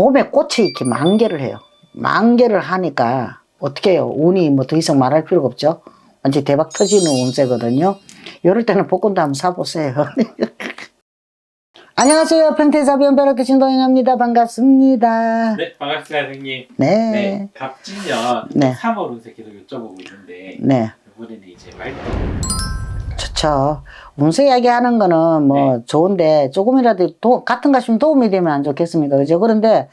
봄에 꽃이 이렇게 만개를 해요. 만개를 하니까 어떻게 해요? 운이 뭐 더 이상 말할 필요가 없죠. 완전 대박 터지는 운세거든요. 이럴 때는 복권도 한번 사보세요. 안녕하세요. 평태사변 벼락의 신동현입니다. 반갑습니다. 네, 반갑습니다, 선생님. 네. 네, 갑진년 네. 3월 운세 계속 여쭤보고 있는데 네. 이번에는 이제 말도 좋죠. 운세 이야기하는 거는 뭐 좋은데 조금이라도 도, 같은 것이면 도움이 되면 안 좋겠습니까? 그죠? 그런데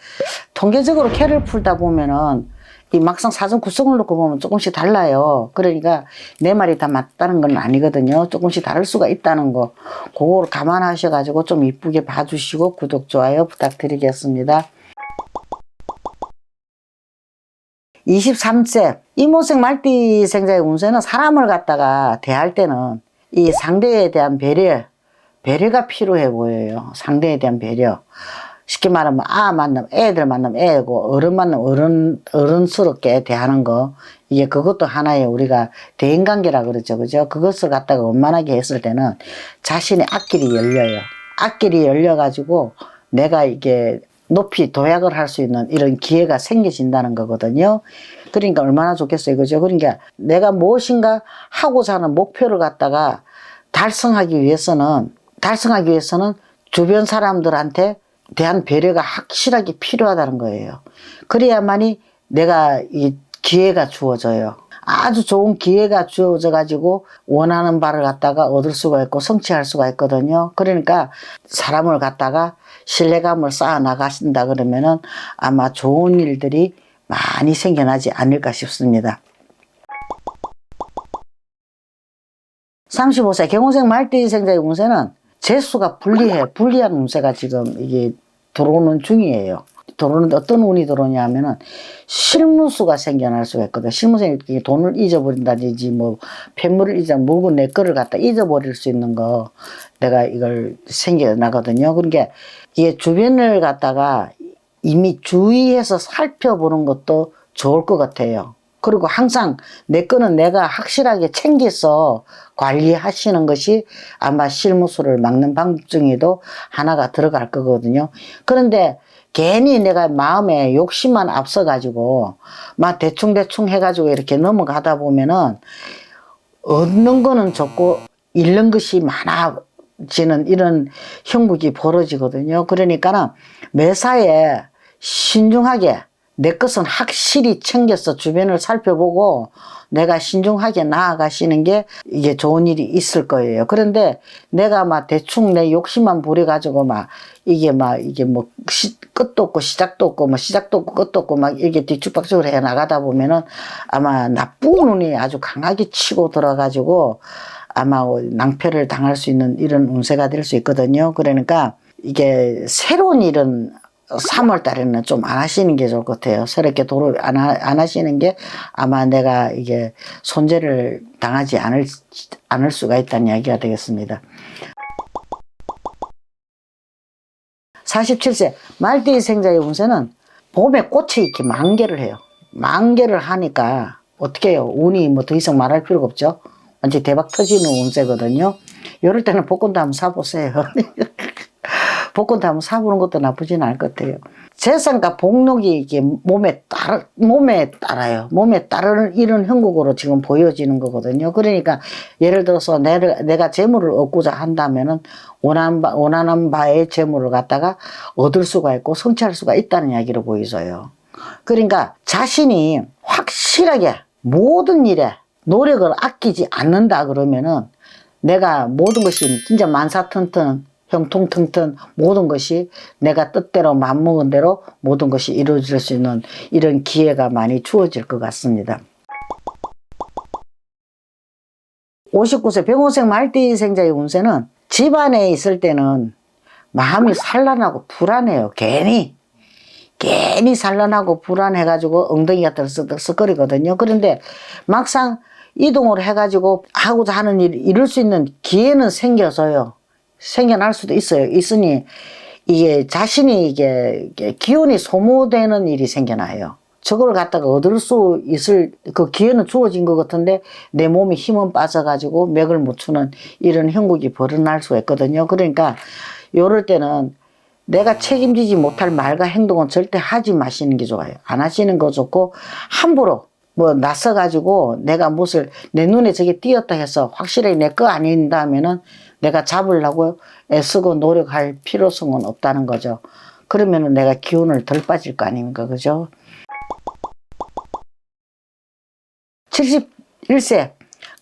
통계적으로 캐를 풀다 보면은 이 막상 사전 구성을 놓고 보면 조금씩 달라요. 그러니까 내 말이 다 맞다는 건 아니거든요. 조금씩 다를 수가 있다는 거. 그걸 감안하셔가지고 좀 이쁘게 봐주시고 구독, 좋아요 부탁드리겠습니다. 23세 이모생 말띠 생자의 운세는 사람을 갖다가 대할 때는 이 상대에 대한 배려, 배려가 필요해 보여요. 상대에 대한 배려. 쉽게 말하면 아 만나면 애들 만나면 애고 어른 만나면 어른 어른스럽게 대하는 거 이게 그것도 하나의 우리가 대인관계라 그러죠 그죠 그것을 갖다가 원만하게 했을 때는 자신의 앞길이 열려요 앞길이 열려 가지고 내가 이게 높이 도약을 할 수 있는 이런 기회가 생겨진다는 거거든요 그러니까 얼마나 좋겠어요 그죠 그러니까 내가 무엇인가 하고자 하는 목표를 갖다가 달성하기 위해서는 달성하기 위해서는 주변 사람들한테 대한 배려가 확실하게 필요하다는 거예요. 그래야만이 내가 이 기회가 주어져요. 아주 좋은 기회가 주어져 가지고 원하는 바를 갖다가 얻을 수가 있고 성취할 수가 있거든요. 그러니까 사람을 갖다가 신뢰감을 쌓아 나가신다 그러면은 아마 좋은 일들이 많이 생겨나지 않을까 싶습니다. 35세 경호생 말띠생자의 운세는 재수가 불리해. 불리한 운세가 지금 이게 들어오는 중이에요. 들어오는데 어떤 운이 들어오냐 하면은 실무수가 생겨날 수가 있거든. 실무생이 돈을 잊어버린다든지 뭐 폐물을 잊어 물건 내 거를 갖다 잊어버릴 수 있는 거 내가 이걸 생겨나거든요. 그러니까 이게 주변을 갖다가 이미 주의해서 살펴보는 것도 좋을 것 같아요. 그리고 항상 내 거는 내가 확실하게 챙겨서 관리하시는 것이 아마 실무수를 막는 방법 중에도 하나가 들어갈 거거든요. 그런데 괜히 내가 마음에 욕심만 앞서가지고 막 대충대충 해가지고 이렇게 넘어가다 보면은 얻는 거는 적고 잃는 것이 많아지는 이런 형국이 벌어지거든요. 그러니까는 매사에 신중하게 내 것은 확실히 챙겨서 주변을 살펴보고 내가 신중하게 나아가시는 게 이게 좋은 일이 있을 거예요. 그런데 내가 막 대충 내 욕심만 부려가지고 막 이게 막 이게 뭐 시, 끝도 없고 시작도 없고 뭐 시작도 없고 끝도 없고 막 이게 뒤죽박죽을 해 나가다 보면은 아마 나쁜 운이 아주 강하게 치고 들어가지고 아마 낭패를 당할 수 있는 이런 운세가 될 수 있거든요. 그러니까 이게 새로운 일은 3월 달에는 좀 안 하시는 게 좋을 것 같아요. 새롭게 도로 안, 하, 안 하시는 게 아마 내가 이게 손재를 당하지 않을, 않을 수가 있다는 이야기가 되겠습니다. 47세 말띠 생자의 운세는 봄에 꽃이 이렇게 만개를 해요. 만개를 하니까 어떻게 해요? 운이 뭐 더 이상 말할 필요가 없죠. 완전 대박 터지는 운세거든요. 이럴 때는 복권도 한번 사보세요. 복권도 한번 사보는 것도 나쁘진 않을 것 같아요. 재산과 복록이 이게 몸에 따라, 몸에 따라요. 몸에 따르는 이런 형국으로 지금 보여지는 거거든요. 그러니까 예를 들어서 내가, 내가 재물을 얻고자 한다면은 원하는, 바, 원하는 바의 재물을 갖다가 얻을 수가 있고 성취할 수가 있다는 이야기로 보이져요. 그러니까 자신이 확실하게 모든 일에 노력을 아끼지 않는다 그러면은 내가 모든 것이 진짜 만사튼튼 형통튼튼 모든 것이 내가 뜻대로 맘먹은 대로 모든 것이 이루어질 수 있는 이런 기회가 많이 주어질 것 같습니다. 59세 병호생 말띠생자의 운세는 집안에 있을 때는 마음이 산란하고 불안해요. 괜히. 괜히 산란하고 불안해가지고 엉덩이가 들썩들썩거리거든요. 그런데 막상 이동을 해가지고 하고자 하는 일, 이룰 수 있는 기회는 생겨서요. 생겨날 수도 있어요. 있으니 이게 자신이 이게 기운이 소모되는 일이 생겨나요. 저걸 갖다가 얻을 수 있을 그 기회는 주어진 것 같은데 내 몸에 힘은 빠져가지고 맥을 못 추는 이런 형국이 벌어날 수가 있거든요. 그러니까 요럴 때는 내가 책임지지 못할 말과 행동은 절대 하지 마시는 게 좋아요. 안 하시는 거 좋고 함부로 뭐 낯서 가지고 내가 무엇을 내 눈에 저게 띄었다 해서 확실히 내 거 아닌다 하면은 내가 잡으려고 애쓰고 노력할 필요성은 없다는 거죠. 그러면은 내가 기운을 덜 빠질 거 아닙니까? 그죠? 71세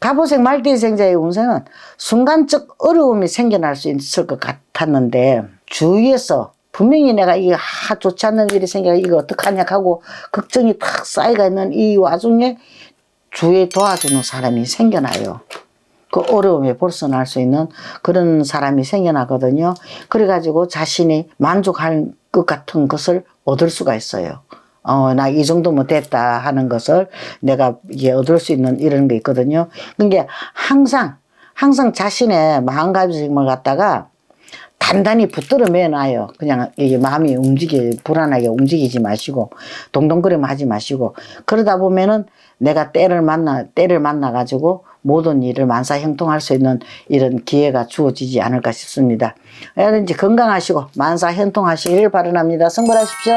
갑오색 말띠생자의 운세는 순간적 어려움이 생겨날 수 있을 것 같았는데 주위에서 분명히 내가 이게 하 좋지 않는 일이 생겨 이거 어떡하냐 하고 걱정이 탁 쌓여가 있는 이 와중에 주위에 도와주는 사람이 생겨나요. 그 어려움에 벗어날 수 있는 그런 사람이 생겨나거든요. 그래가지고 자신이 만족할 것 같은 것을 얻을 수가 있어요. 어, 나 이 정도면 됐다 하는 것을 내가 이게 얻을 수 있는 이런 게 있거든요. 그게 항상, 항상 자신의 마음가짐을 갖다가 단단히 붙들어 매놔요. 그냥 이게 마음이 움직이, 불안하게 움직이지 마시고, 동동거리면 하지 마시고, 그러다 보면은 내가 때를 만나, 때를 만나 가지고 모든 일을 만사 형통할 수 있는 이런 기회가 주어지지 않을까 싶습니다. 이제 건강하시고 만사 형통하시기를 바랍니다. 성불하십시오.